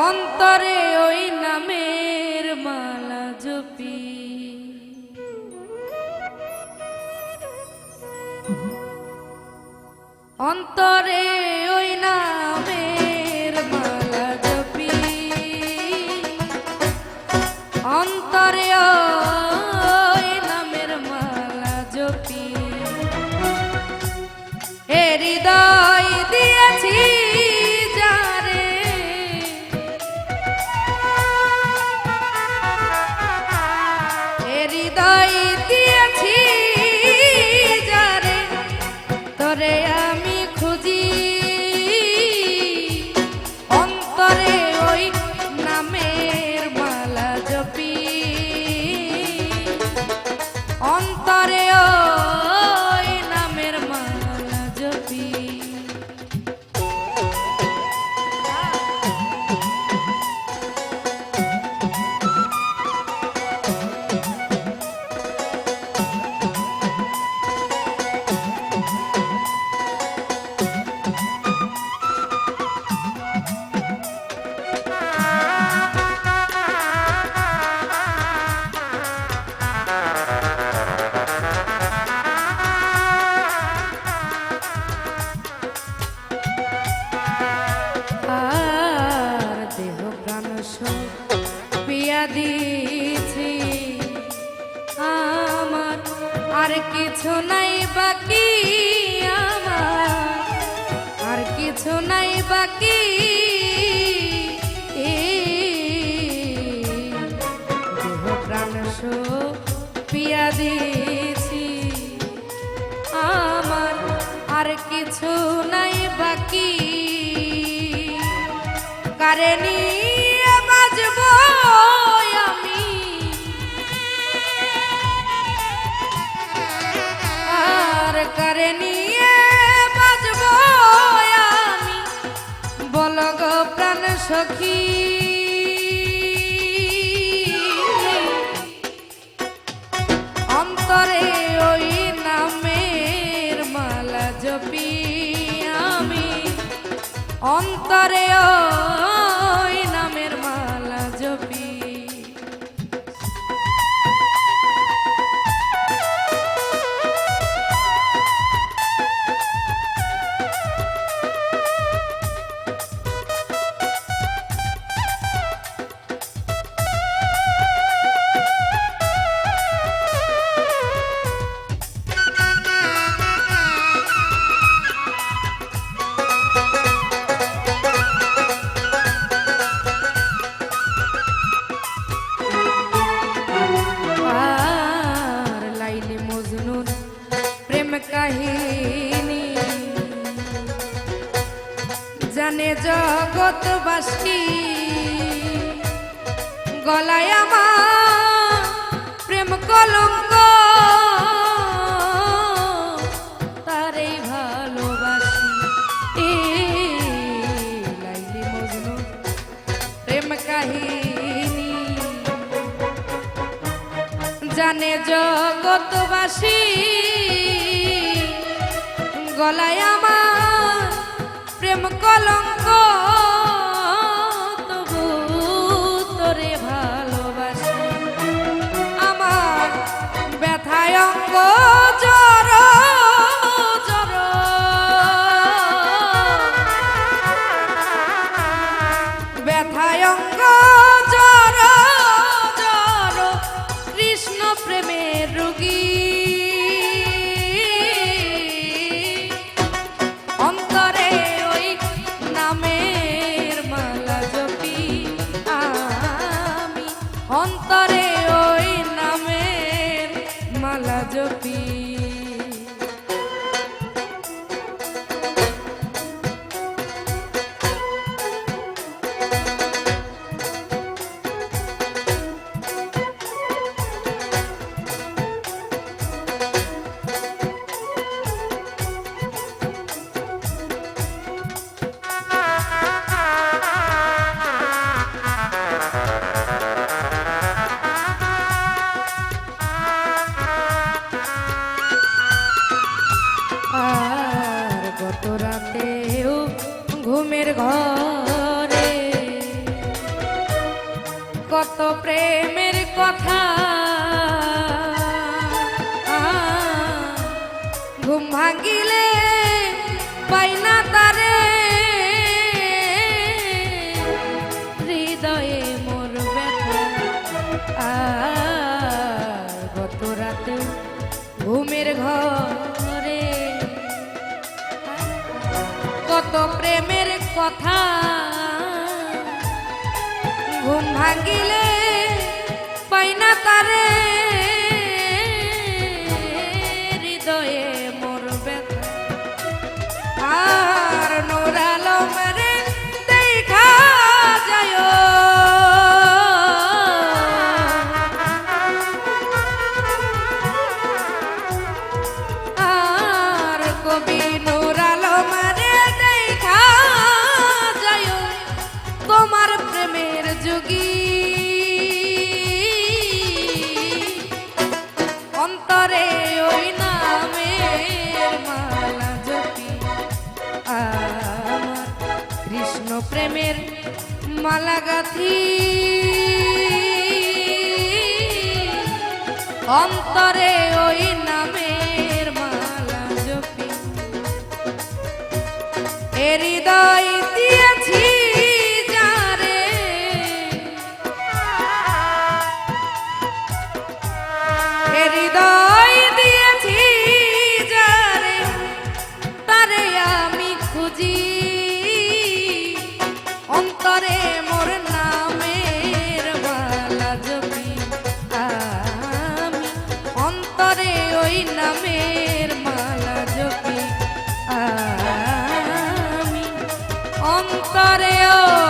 অন্তরে ওই নামের মালা জপি। অন্তরে ওই নামের কিছু নাই বাকি আমার। আর কিছু নাই বাকি দেহ প্রাণ পিয়া দিয়েছি। আমার আর কিছু নাই বাকি। কারে সখী। অন্তরে ওই নামের মালা জপি অন্তরে ওই জানে জগৎবাসী গলায় আমার প্রেম কলঙ্ক। তারেই ভালোবাসি। এ লাইলি মজনু, প্রেম কাহিনী। জানে জগৎবাসী গলায় আমার কলঙ্ক কেউ ঘুমের ঘরে। কত প্রেমের কথা ঘুম ভাঙিলে কত প্রেমের কথা। ঘুম ভাঙিলে কোনো প্রেমের মালা গাথি। অন্তরে ওই নামের মালা জপি। এ হৃদয় victorio